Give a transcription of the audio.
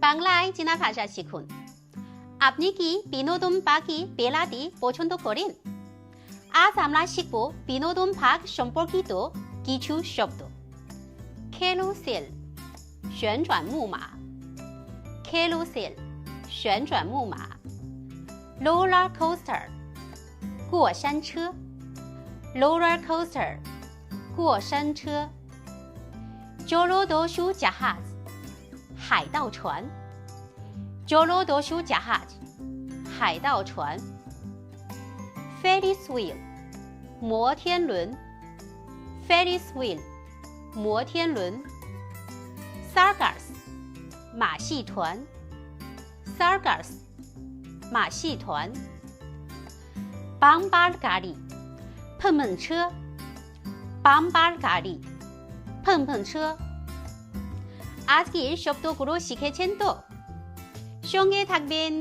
বাংলায় চীনা ভাষা শিখুন আপনি কি বিনোদন পাখি বেলাতি পছন্দ করেন আজ আমরা শিখব বিনোদন ভাগ সম্পর্কিত কিছু শব্দ carousel 旋转木马 carousel 旋转木马 roller coaster 过山车 roller coaster 过山车 জলদস্যু জাহাজ 海盗船，Jorado 修甲 hat，海盗船，Feli Swin 摩天轮，Feli Swin 摩天轮，Sargass 马戏团，Sargass 马戏团，Bombardade 碰碰车，Bombardade 碰碰车。আজকের শব্দগুলো শিখেছেন তো সঙ্গে থাকবেন